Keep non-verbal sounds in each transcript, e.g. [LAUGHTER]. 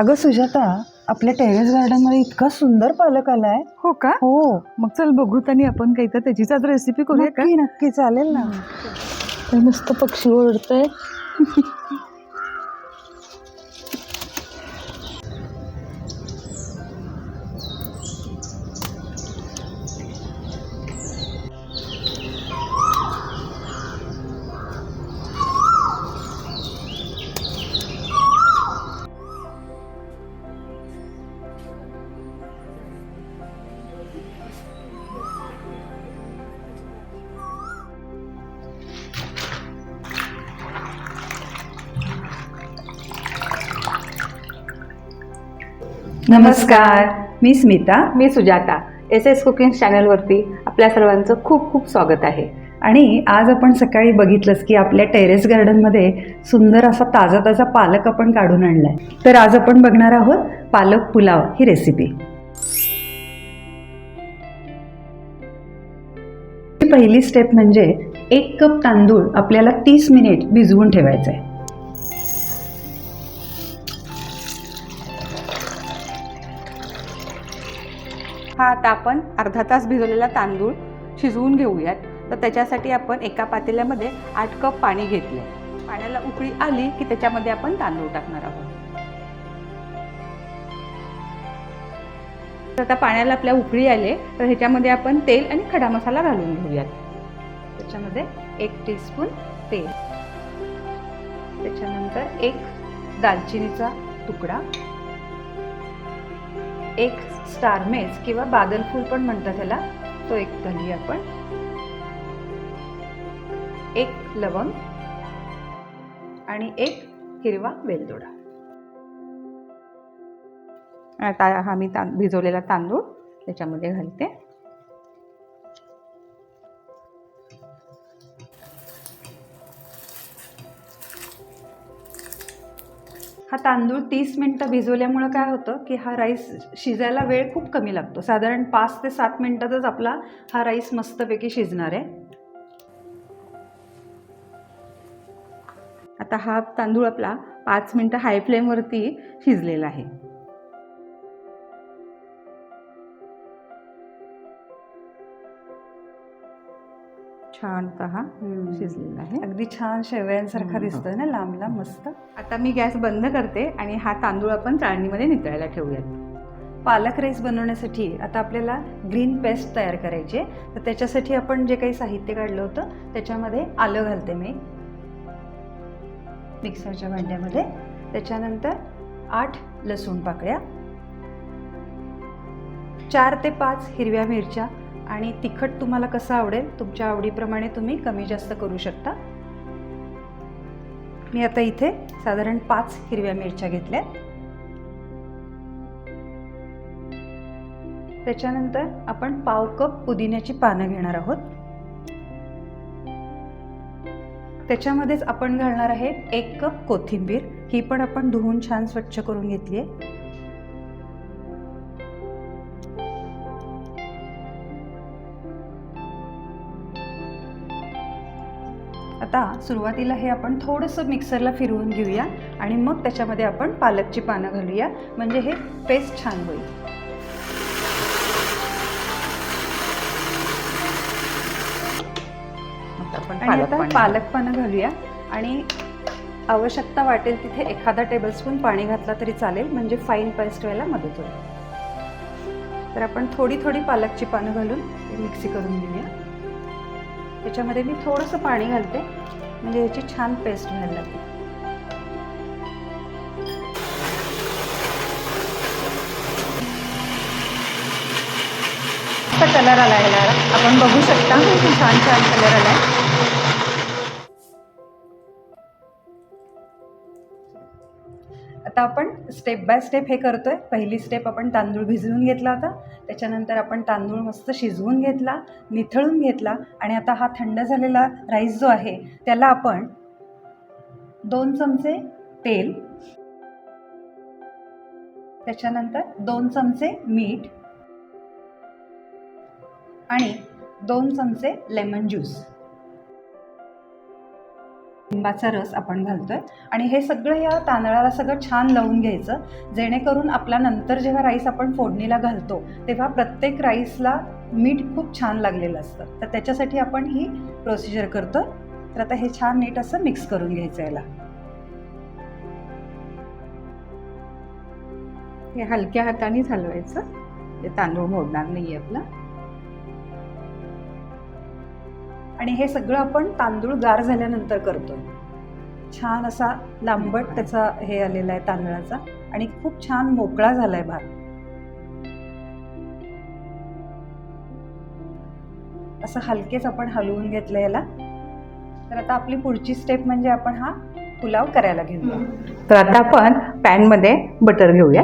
अगं सुजाता आपल्या टेरेस गार्डनमध्ये इतका सुंदर पालक आलाय. हो का? हो. मग चल बघू आणि आपण काही तर त्याचीच आज रेसिपी करूया का? नक्की चालेल ना. तर मस्त पक्षी ओरडतंय. [LAUGHS] नमस्कार. मी स्मिता. मी सुजाता. एस एस कुकिंग चॅनलवरती आपल्या सर्वांचं खूप खूप स्वागत आहे. आणि आज आपण सकाळी बघितलंच की आपल्या टेरेस गार्डनमध्ये सुंदर असा ताजा ताजा पालक आपण काढून आणलाय. तर आज आपण बघणार आहोत पालक पुलाव ही रेसिपी पहिली स्टेप म्हणजे एक कप तांदूळ आपल्याला तीस मिनिट भिजवून ठेवायचं आहे हा आता आपण अर्धा तास भिजवलेला तांदूळ शिजवून घेऊयात. तर त्याच्यासाठी आपण एका पातेल्यामध्ये आठ कप पाणी घेतले पाण्याला उकळी आली की त्याच्यामध्ये आपण तांदूळ टाकणार आहोत. तर आता पाण्याला आपल्या उकळी आले तर ह्याच्यामध्ये आपण तेल आणि खडा मसाला घालून घेऊयात. त्याच्यामध्ये एक टीस्पून तेल. त्याच्यानंतर एक दालचिनीचा तुकडा. एक स्टार मेज किंवा बादल फूल पण म्हणतात त्याला तो एक घालूया आपण. एक लवंग. आणि एक हिरवा वेलदोडा. आता हा मी तां भिजवलेला तांदूळ. त्याच्यामध्ये घालते. हा तांदूळ तीस मिनटं भिजवल्यामुळं काय होतं की हा राईस शिजायला वेळ खूप कमी लागतो. साधारण पाच ते सात मिनटातच आपला हा राईस मस्तपैकी शिजणार आहे. आता हा तांदूळ आपला पाच मिनटं हाय फ्लेमवरती शिजलेला आहे. छान आता हा शिजलेला आहे. अगदी छान शेवयांसारखा. दिसतोय ना लांब लांब मस्त. आता मी गॅस बंद करते आणि हा तांदूळ आपण चाळणीमध्ये नितळायला ठेवूयात. पालक राईस बनवण्यासाठी आता आपल्याला ग्रीन पेस्ट तयार करायची आहे. तर त्याच्यासाठी आपण जे काही साहित्य काढलं होतं त्याच्यामध्ये आलं घालते मी. मिक्सरच्या भांड्यामध्ये. त्याच्यानंतर आठ लसूण पाकळ्या. चार ते पाच हिरव्या मिरच्या. आणि तिखट तुम्हाला कसं आवडेल तुमच्या आवडीप्रमाणे तुम्ही कमी जास्त करू शकता. मी आता इथे साधारण पाच हिरव्या मिरच्या घेतल्या. त्याच्यानंतर आपण पाव कप पुदिन्याची पानं घेणार आहोत. त्याच्यामध्येच आपण घालणार आहे एक कप कोथिंबीर. ही पण आपण धुवून छान स्वच्छ करून घेतली आहे. आता सुरुवातीला हे आपण थोडंसं मिक्सरला फिरवून घेऊया आणि मग त्याच्यामध्ये आपण पालकची पानं घालूया. म्हणजे हे पेस्ट छान होईल. आणि पालक आता पालक पानं घालूया. आणि आवश्यकता वाटेल तिथे एखादा टेबलस्पून पाणी घातला तरी चालेल. म्हणजे फाईन पेस्ट व्हायला मदत होईल. तर आपण थोडी थोडी पालकची पानं घालून मिक्सी करून घेऊया. त्याच्यामध्ये मी थोडंसं पाणी घालते. म्हणजे ह्याची छान पेस्ट व्हायला लागते कलर आला आहे आपण बघू शकता छान छान कलर आला आहे आता आपण स्टेप बाय स्टेप हे करतोय. पहिली स्टेप आपण तांदूळ भिजवून घेतला होता. त्याच्यानंतर आपण तांदूळ मस्त शिजवून घेतला निथळून घेतला आणि आता हा थंड झालेला राईस जो आहे त्याला आपण दोन चमचे तेल त्याच्यानंतर दोन चमचे मीठ आणि दोन चमचे लेमन ज्यूस लिंबाचा रस आपण घालतोय. आणि हे सगळं या तांदळाला सगळं छान लावून घ्यायचं. जेणेकरून आपला नंतर जेव्हा राईस आपण फोडणीला घालतो तेव्हा प्रत्येक राईसला मीठ खूप छान लागलेलं असतं. तर त्याच्यासाठी आपण ही प्रोसिजर करतो तर आता हे छान नीट असं मिक्स करून घ्यायचं याला. हे हलक्या हाताने हलवायचं. ते तांदूळ मोडणार नाही आपला. आणि हे सगळं आपण तांदूळ गार झाल्यानंतर करतो छान असा लांबट त्याचा हे आलेला आहे तांदळाचा आणि खूप छान मोकळा झालाय भात. असं हलकेच आपण हलवून घेतलं याला. तर आता आपली पुढची स्टेप म्हणजे आपण हा पुलाव करायला घेऊया. तर आता आपण पॅनमध्ये बटर घेऊया.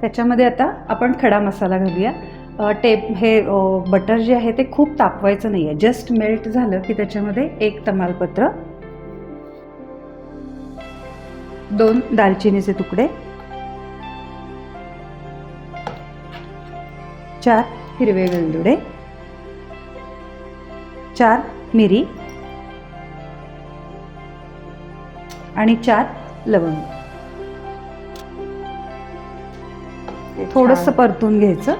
त्याच्यामध्ये आता आपण खडा मसाला घालूया. टेप हे बटर जे आहे ते खूप तापवायचं नाही आहे जस्ट मेल्ट झालं की त्याच्यामध्ये एक तमालपत्र दोन दालचिनीचे तुकडे चार हिरवे वेलदुडे चार मिरी आणि चार लवंग. थोडंसं परतून घ्यायचं.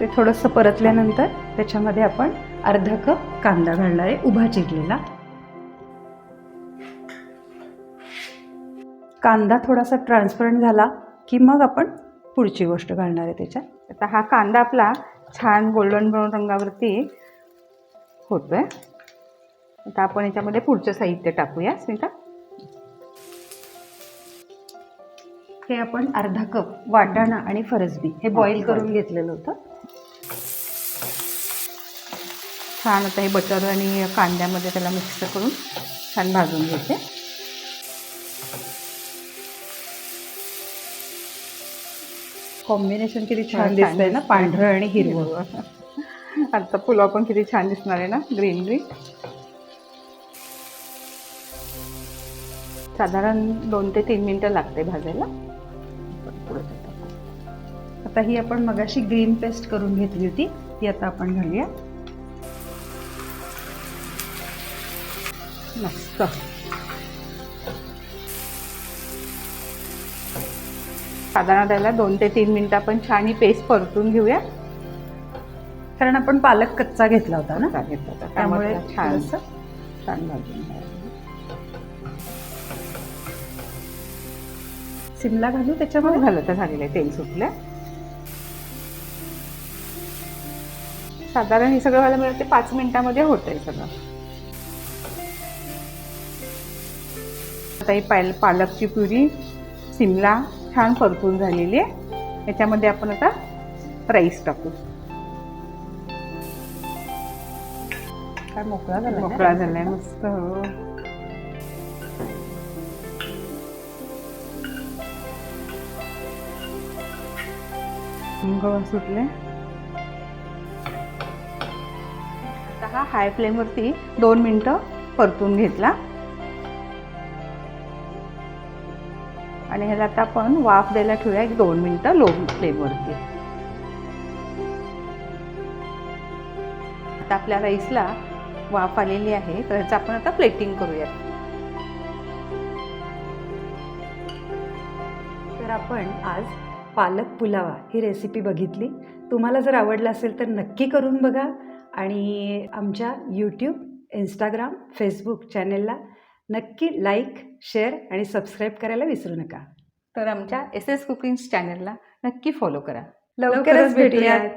ते थोडंसं परतल्यानंतर त्याच्यामध्ये आपण अर्धा कप कांदा घालणार आहे उभा चिरलेला. कांदा थोडासा ट्रान्सपरंट झाला की मग आपण पुढची गोष्ट घालणार आहे त्याच्यात. आता हा कांदा आपला छान गोल्डन ब्राऊन रंगावरती होतोय. आता आपण याच्यामध्ये पुढचं साहित्य टाकूया स्मिता. हे आपण अर्धा कप वाटाणा आणि फरसबी हे बॉईल करून घेतलेलं होतं. छान आता हे बटर आणि कांद्यामध्ये त्याला मिक्स करून छान भाजून घेते. कॉम्बिनेशन किती छान दिसतंय ना. पांढरं आणि हिरवं. आता पुलाव पण किती छान दिसणार आहे ना ग्रीन ग्रीन साधारण दोन ते तीन मिनटं लागते भाजायला. आता ही आपण मगाशी ग्रीन पेस्ट करून घेतली होती ती आता आपण घालूया. मस्त. साधारण त्याला दोन ते तीन मिनटं आपण छान ही पेस्ट परतून घेऊया. कारण आपण पालक कच्चा घेतला होता ना? घेतलं तर त्यामुळे छान थोडंसं छान भाजून. शिमला घालू त्याच्यामुळे त्याच्यामध्ये झालं तर झालेलं आहे. तेल सुटलं. साधारण हे सगळं व्हायला मिळते पाच मिनिटामध्ये होत आहे सगळं. आता ही पाल पालकची पुरी सिमला छान परतून झालेली आहे. याच्यामध्ये आपण आता राईस टाकू. काय मोकळा झाला मोकळा झालाय मस्त. हो सुटले हा हाय फ्लेमवरती दोन मिनटं परतून घेतला. आणि ह्याला आता आपण वाफ द्यायला ठेवूया एक दोन मिनटं लो फ्लेमवरती आता आपल्या राईसला वाफ आलेली आहे तर ह्याचं आपण आता प्लेटिंग करूया तर आपण आज पालक पुलावा ही रेसिपी बघितली. तुम्हाला जर आवडलं असेल तर नक्की करून बघा. आणि आमच्या यूट्यूब इंस्टाग्राम फेसबुक चॅनेलला नक्की लाईक शेअर आणि सबस्क्राईब करायला विसरू नका. तर आमच्या एस एस कुकिंग्स चॅनलला नक्की फॉलो करा. लवकरच भेटूयात.